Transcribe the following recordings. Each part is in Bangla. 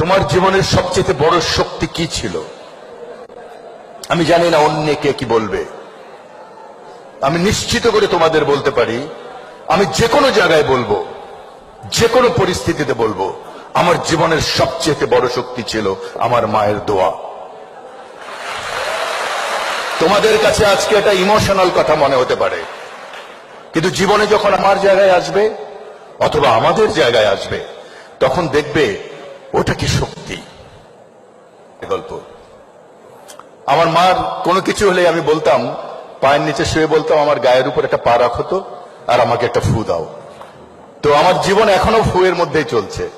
তোমার জীবনের সবচেয়ে বড় শক্তি কি ছিল? আমি জানি না অন্য কে কি বলবে। আমি নিশ্চিত করে তোমাদের বলতে পারি, আমি যে কোনো জায়গায় বলব, যে কোনো পরিস্থিতিতে বলব, আমার জীবনের সবচেয়ে বড় শক্তি ছিল আমার মায়ের দোয়া। তোমাদের কাছে আজকে এটা ইমোশনাল কথা মনে হতে পারে, কিন্তু জীবনে যখন আমার জায়গায় আসবে, অথবা আমাদের জায়গায় আসবে, তখন দেখবে ওটা কি শক্তি। গল্প আমার মার কোনো কিছু হলে আমি বলতাম, পায়ের নিচে শুয়ে বলতাম, আমার গায়ের উপর একটা পা রাখো তো, আর আমাকে একটা ফু দাও। তো আমার জীবন এখনও ফুয়ের মধ্যেই চলছে।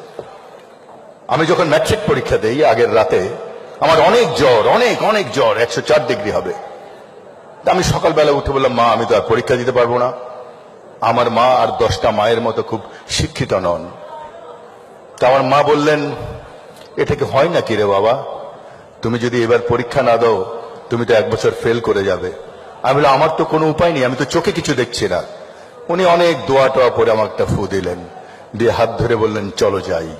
আমি যখন ম্যাট্রিক পরীক্ষা দেই আগের রাতে, আমার অনেক জ্বর, অনেক অনেক জ্বর, একশো চার ডিগ্রি হবে। তা আমি সকালবেলা উঠে বললাম, মা, আমি তো আর পরীক্ষা দিতে পারব না। আমার মা আর দশটা মায়ের মতো খুব শিক্ষিত নন। তা আমার মা বললেন এটা কি হয় নাকি রে বাবা? তুমি যদি এবার পরীক্ষা না দাও, তুমি তো এক বছর ফেল করে যাবে। আমি বললাম, আমার তো কোনো উপায় নেই, আমি তো চোখে কিছু দেখছি না। উনি অনেক দোয়া টোয়া পরে আমার একটা ফু দিলেন, দিয়ে হাত ধরে বললেন, চলো যাই।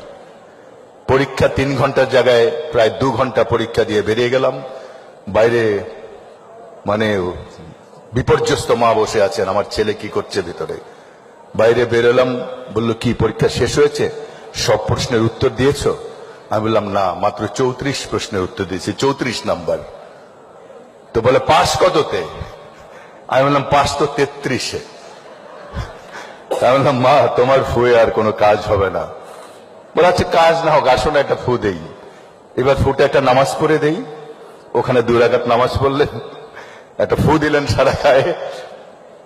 পরীক্ষা তিন ঘণ্টার জায়গায় প্রায় দু ঘণ্টা পরীক্ষা দিয়ে বেরিয়ে গেলাম। বাইরে মানে বিপর্যস্ত মা বসে আছেন, আমার ছেলে কি করছে ভিতরে? বাইরে বেরোলাম, বলল, কি পরীক্ষা শেষ হয়েছে? সব প্রশ্নের উত্তর দিয়েছ? আমি বললাম, না, মাত্র চৌত্রিশ প্রশ্নের উত্তর দিয়েছি, চৌত্রিশ নাম্বার। তো বলে, পাস কততে? আমি বললাম, পাস তো তেত্রিশে। আমি বললাম, মা, তোমার ফুয়ে আর কোনো কাজ হবে না। বলে আচ্ছা কাজ না হোক আসলে একটা ফু দেই। এবার ফুটে একটা নামাজ পড়ে দেই। ওখানে দু রাকাত নামাজ পড়লেন একটা ফু দিলেন সারা গায়ে।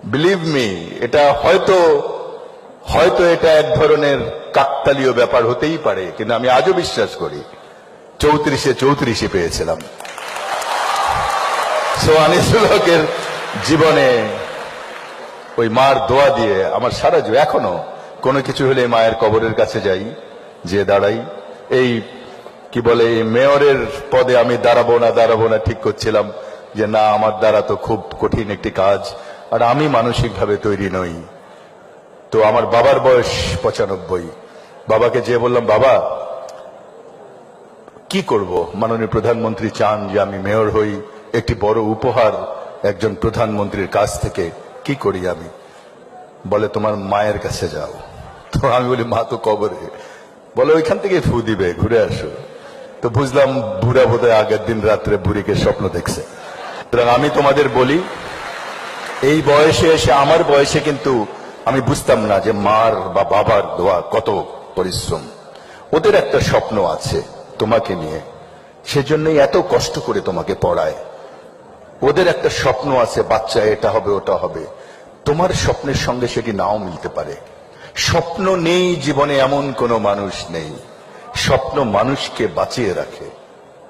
বিলিভ মি এটা হয়তো হয়তো এটা এক ধরনের কাকতালীয় ব্যাপার হতেই পারে, কিন্তু আমি আজও বিশ্বাস করি, চৌত্রিশে চৌত্রিশে পেয়েছিলাম। সো আনিসুলকের জীবনে ওই মার দোয়া দিয়ে আমার সারা জীবন, এখনও কোনো কিছু হলে মায়ের কবরের কাছে যাই যে দাঁড়াই। এই, কি বলে, এই মেয়রের পদে আমি দাঁড়াবো না দাঁড়াবো না, ঠিক করছিলাম যে না, আমার দ্বারা তো খুব কঠিন একটি কাজ, আর আমি মানসিকভাবে তৈরি নই। তো আমার বাবার বয়স পঁচানব্বই। বাবাকে যে বললাম, বাবা, কি করব? মাননীয় প্রধানমন্ত্রী চান যে আমি মেয়র হই। একটি বড় উপহার একজন প্রধানমন্ত্রীর কাছ থেকে কি করি আমি? বলে, তোমার মায়ের কাছে যাও। তো আমি বলি, মা তো কবরে। বলে, ওইখান থেকে ফু দিবে, ঘুরে আসো। তো বুঝলাম, বুড়া বোধহয় আগের দিন রাত্রে বুড়িকে স্বপ্ন দেখছে। আমি তোমাদের বলি, এই বয়সে এসে, আমার বয়সে কিন্তু আমি বুঝতাম না যে মার বা বাবার দোয়া কত পরিশ্রম। ওদের একটা স্বপ্ন আছে তোমাকে নিয়ে। সেজন্যই এত কষ্ট করে তোমাকে পড়ায়। ওদের একটা স্বপ্ন আছে, বাচ্চা, এটা হবে, ওটা হবে। তোমার স্বপ্নের সঙ্গে সেটি নাও মিলতে পারে। স্বপ্ন নেই, জীবনে এমন কোনো মানুষ নেই। স্বপ্ন মানুষকে বাঁচিয়ে রাখে।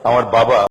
আমার বাবা